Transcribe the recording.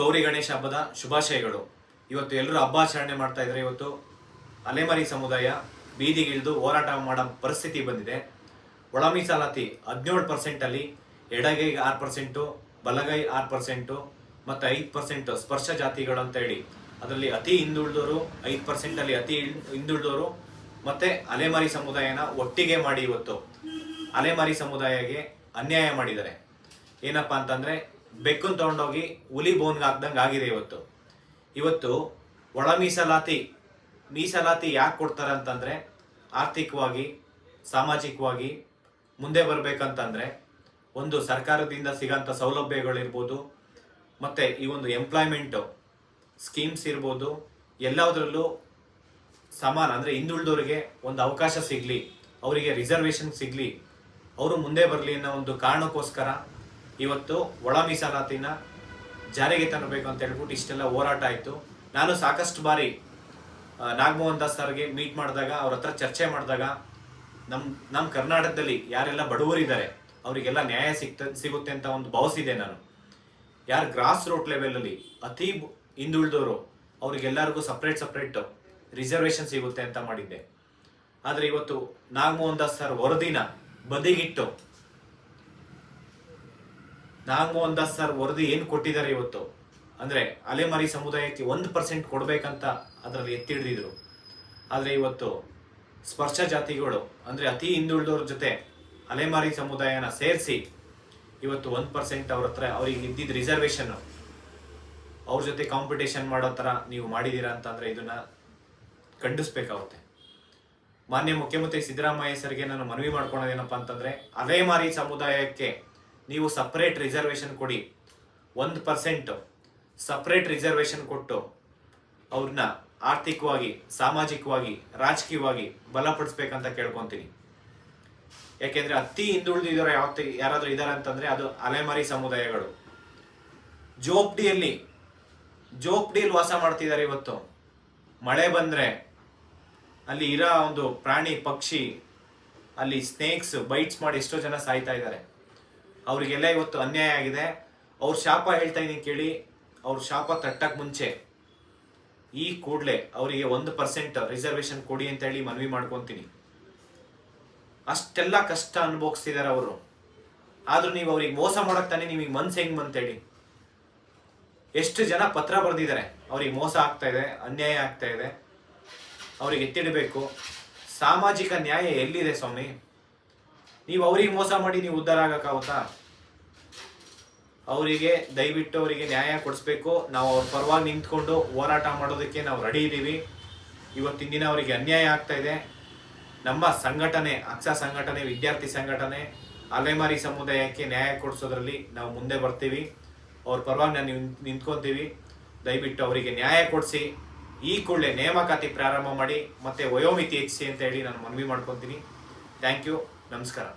ಗೌರಿ ಗಣೇಶ ಹಬ್ಬದ ಶುಭಾಶಯಗಳು. ಇವತ್ತು ಎಲ್ಲರೂ ಹಬ್ಬ ಆಚರಣೆ ಮಾಡ್ತಾ ಇದ್ದಾರೆ. ಇವತ್ತು ಅಲೆಮರಿ ಸಮುದಾಯ ಬೀದಿಗಿಳಿದು ಹೋರಾಟ ಮಾಡೋ ಪರಿಸ್ಥಿತಿ ಬಂದಿದೆ. ಒಳ ಮೀಸಲಾತಿ ಹದಿನೇಳು ಪರ್ಸೆಂಟಲ್ಲಿ ಎಡಗೈ ಆರು ಪರ್ಸೆಂಟು ಬಲಗೈ ಆರು ಪರ್ಸೆಂಟು ಮತ್ತು ಐದು ಪರ್ಸೆಂಟ್ ಸ್ಪರ್ಶ ಜಾತಿಗಳು ಅಂತ ಹೇಳಿ. ಅದರಲ್ಲಿ ಅತಿ ಹಿಂದುಳಿದವರು ಐದು ಪರ್ಸೆಂಟಲ್ಲಿ ಅತಿ ಹಿಂದುಳಿದವರು ಮತ್ತು ಅಲೆಮಾರಿ ಸಮುದಾಯನ ಒಟ್ಟಿಗೆ ಮಾಡಿ ಇವತ್ತು. ಅಲೆಮಾರಿ ಸಮುದಾಯಕ್ಕೆ ಅನ್ಯಾಯ ಮಾಡಿದ್ದಾರೆ. ಏನಪ್ಪ ಅಂತಂದ್ರೆ ಬೆಕ್ಕನ್ನು ತಗೊಂಡೋಗಿ ಹುಲಿ ಬೋನ್ಗೆ ಹಾಕ್ದಂಗೆ ಆಗಿದೆ ಇವತ್ತು. ಇವತ್ತು ಒಳ ಮೀಸಲಾತಿ ಮೀಸಲಾತಿ ಯಾಕೆ ಕೊಡ್ತಾರೆ ಅಂತಂದ್ರೆ ಆರ್ಥಿಕವಾಗಿ, ಸಾಮಾಜಿಕವಾಗಿ ಮುಂದೆ ಬರಬೇಕಂತಂದರೆ ಒಂದು ಸರ್ಕಾರದಿಂದ ಸಿಗೋಂಥ ಸೌಲಭ್ಯಗಳಿರ್ಬೋದು, ಮತ್ತೆ ಈ ಒಂದು ಎಂಪ್ಲಾಯ್ಮೆಂಟು ಸ್ಕೀಮ್ಸ್ ಇರ್ಬೋದು, ಎಲ್ಲದರಲ್ಲೂ ಸಮಾನ, ಅಂದ್ರೆ ಹಿಂದುಳಿದವರಿಗೆ ಒಂದು ಅವಕಾಶ ಸಿಗ್ಲಿ, ಅವರಿಗೆ ರಿಸರ್ವೇಷನ್ ಸಿಗ್ಲಿ, ಅವರು ಮುಂದೆ ಬರಲಿ ಅನ್ನೋ ಒಂದು ಕಾರಣಕ್ಕೋಸ್ಕರ ಇವತ್ತು ಒಳ ಮೀಸಲಾತಿನ ಜಾರಿಗೆ ತರಬೇಕು ಅಂತ ಹೇಳ್ಬಿಟ್ಟು ಇಷ್ಟೆಲ್ಲ ಹೋರಾಟ ಆಯಿತು. ನಾನು ಸಾಕಷ್ಟು ಬಾರಿ ನಾಗಮೋಹನ್ ದಾಸ್ ಸರ್ಗೆ ಮೀಟ್ ಮಾಡಿದಾಗ, ಅವ್ರ ಹತ್ರ ಚರ್ಚೆ ಮಾಡಿದಾಗ ನಮ್ಮ ನಮ್ಮ ಕರ್ನಾಟಕದಲ್ಲಿ ಯಾರೆಲ್ಲ ಬಡವರಿದ್ದಾರೆ, ಅವರಿಗೆಲ್ಲ ನ್ಯಾಯ ಸಿಗ್ತ ಸಿಗುತ್ತೆ ಅಂತ ಒಂದು ಭಾವಿಸಿದೆ ನಾನು. ಯಾರು ಗ್ರಾಸ್ ರೂಟ್ ಲೆವೆಲಲ್ಲಿ ಅತಿ ಹಿಂದುಳಿದವರು, ಅವ್ರಿಗೆಲ್ಲರಿಗೂ ಸಪ್ರೇಟ್ ಸಪ್ರೇಟ್ ರಿಸರ್ವೇಷನ್ ಸಿಗುತ್ತೆ ಅಂತ ಮಾಡಿದ್ದೆ. ಆದರೆ ಇವತ್ತು ನಾಗಮೋಹನ್ ದಾಸ್ ಸರ್ ವರದಿನ ಬದಿಗಿಟ್ಟು ದಾಸ್ ಸರ್ ವರದಿ ಏನು ಕೊಟ್ಟಿದ್ದಾರೆ ಇವತ್ತು? ಅಂದ್ರೆ ಅಲೆಮಾರಿ ಸಮುದಾಯಕ್ಕೆ ಒಂದು ಪರ್ಸೆಂಟ್ ಕೊಡಬೇಕಂತ ಅದರಲ್ಲಿ ಎತ್ತಿ ಹಿಡಿದಿದ್ರು ಆದರೆ ಇವತ್ತು ಸ್ಪರ್ಶ ಜಾತಿಗಳು, ಅಂದ್ರೆ ಅತಿ ಹಿಂದುಳಿದವ್ರ ಜೊತೆ ಅಲೆಮಾರಿ ಸಮುದಾಯನ ಸೇರಿಸಿ ಇವತ್ತು ಒಂದು ಪರ್ಸೆಂಟ್ ಅವ್ರ ಹತ್ರ ಅವ್ರಿಗೆ ಇದ್ದಿದ್ದ ರಿಸರ್ವೇಶನ್ ಅವ್ರ ಜೊತೆ ಕಾಂಪಿಟೇಷನ್ ಮಾಡೋ ಥರ ನೀವು ಮಾಡಿದ್ದೀರಾ ಅಂತಂದರೆ ಇದನ್ನ ಖಂಡಿಸ್ಬೇಕಾಗುತ್ತೆ. ಮಾನ್ಯ ಮುಖ್ಯಮಂತ್ರಿ ಸಿದ್ದರಾಮಯ್ಯ ಸರ್ಗೆ ನಾನು ಮನವಿ ಮಾಡ್ಕೊಳೋದೇನಪ್ಪ ಅಂತಂದ್ರೆ, ಅಲೆಮಾರಿ ಸಮುದಾಯಕ್ಕೆ ನೀವು ಸಪ್ರೇಟ್ ರಿಸರ್ವೇಶನ್ ಕೊಡಿ. ಒಂದು ಪರ್ಸೆಂಟ್ ಸಪ್ರೇಟ್ ರಿಸರ್ವೇಶನ್ ಕೊಟ್ಟು ಅವ್ರನ್ನ ಆರ್ಥಿಕವಾಗಿ, ಸಾಮಾಜಿಕವಾಗಿ, ರಾಜಕೀಯವಾಗಿ ಬಲಪಡಿಸ್ಬೇಕಂತ ಕೇಳ್ಕೊಂತೀನಿ. ಯಾಕೆಂದ್ರೆ ಅತಿ ಹಿಂದುಳಿದಿರೋ ಯಾವತ್ತು ಯಾರಾದರೂ ಇದಾರೆ ಅಂತಂದ್ರೆ ಅದು ಅಲೆಮಾರಿ ಸಮುದಾಯಗಳು. ಜೋಪ್ಡಿಯಲ್ಲಿ ಜೋಪ್ಡಿಯಲ್ಲಿ ವಾಸ ಮಾಡ್ತಿದ್ದಾರೆ ಇವತ್ತು. ಮಳೆ ಬಂದ್ರೆ ಅಲ್ಲಿ ಇರೋ ಒಂದು ಪ್ರಾಣಿ ಪಕ್ಷಿ, ಅಲ್ಲಿ ಸ್ನೇಕ್ಸ್ ಬೈಟ್ಸ್ ಮಾಡಿ ಎಷ್ಟೋ ಜನ ಸಾಯ್ತಾ ಇದ್ದಾರೆ. ಅವರಿಗೆಲ್ಲ ಇವತ್ತು ಅನ್ಯಾಯ ಆಗಿದೆ. ಅವ್ರ ಶಾಪ ಹೇಳ್ತಾ ಇದೀನಿ ಕೇಳಿ, ಅವ್ರ ಶಾಪ ತಟ್ಟಕ್ ಮುಂಚೆ ಈ ಕೂಡಲೇ ಅವರಿಗೆ ಒಂದು ಪರ್ಸೆಂಟ್ ರಿಸರ್ವೇಶನ್ ಕೊಡಿ ಅಂತ ಹೇಳಿ ಮನವಿ ಮಾಡ್ಕೊಂತೀನಿ. ಅಷ್ಟೆಲ್ಲ ಕಷ್ಟ ಅನುಭವಿಸ್ತಿದ್ದಾರೆ ಅವರು. ಆದ್ರೂ ನೀವು ಅವ್ರಿಗೆ ಮೋಸ ಮಾಡಕ್ ತಾನೇ ನಿಮಗೆ ಮನ್ಸು ಹೆಂಗ್ ಬಂತೇಳಿ ಎಷ್ಟು ಜನ ಪತ್ರ ಬರೆದಿದ್ದಾರೆ. ಅವ್ರಿಗೆ ಮೋಸ ಆಗ್ತಾ ಇದೆ, ಅನ್ಯಾಯ ಆಗ್ತಾ ಇದೆ. ಅವ್ರಿಗೆ ಎತ್ತಿಡಬೇಕು. ಸಾಮಾಜಿಕ ನ್ಯಾಯ ಎಲ್ಲಿದೆ ಸ್ವಾಮಿ? ನೀವು ಅವ್ರಿಗೆ ಮೋಸ ಮಾಡಿ ನೀವು ಉದ್ಧಾರ ಆಗಕ್ಕಾಗುತ್ತಾ ಅವರಿಗೆ, ದಯವಿಟ್ಟು ಅವರಿಗೆ ನ್ಯಾಯ ಕೊಡಿಸ್ಬೇಕು. ನಾವು ಅವ್ರ ಪರವಾಗಿ ನಿಂತ್ಕೊಂಡು ಹೋರಾಟ ಮಾಡೋದಕ್ಕೆ ನಾವು ರೆಡಿ ಇದ್ದೀವಿ. ಇವತ್ತಿನ ದಿನ ಅವರಿಗೆ ಅನ್ಯಾಯ ಆಗ್ತಾ ಇದೆ. ನಮ್ಮ ಸಂಘಟನೆ, ಅಕ್ಷ ಸಂಘಟನೆ, ವಿದ್ಯಾರ್ಥಿ ಸಂಘಟನೆ, ಅಲೆಮಾರಿ ಸಮುದಾಯಕ್ಕೆ ನ್ಯಾಯ ಕೊಡಿಸೋದ್ರಲ್ಲಿ ನಾವು ಮುಂದೆ ಬರ್ತೀವಿ. ಅವ್ರ ಪರವಾಗಿ ನಾನು ನಿಂತ್ಕೊತೀವಿ. ದಯವಿಟ್ಟು ಅವರಿಗೆ ನ್ಯಾಯ ಕೊಡಿಸಿ. ಈ ಕೂಡಲೇ ನೇಮಕಾತಿ ಪ್ರಾರಂಭ ಮಾಡಿ, ಮತ್ತೆ ವಯೋಮಿತಿ ಹೆಚ್ಚಿಸಿ ಅಂತ ಹೇಳಿ ನಾನು ಮನವಿ ಮಾಡ್ಕೊತೀನಿ. ಥ್ಯಾಂಕ್ ಯು ನಮಸ್ಕಾರ.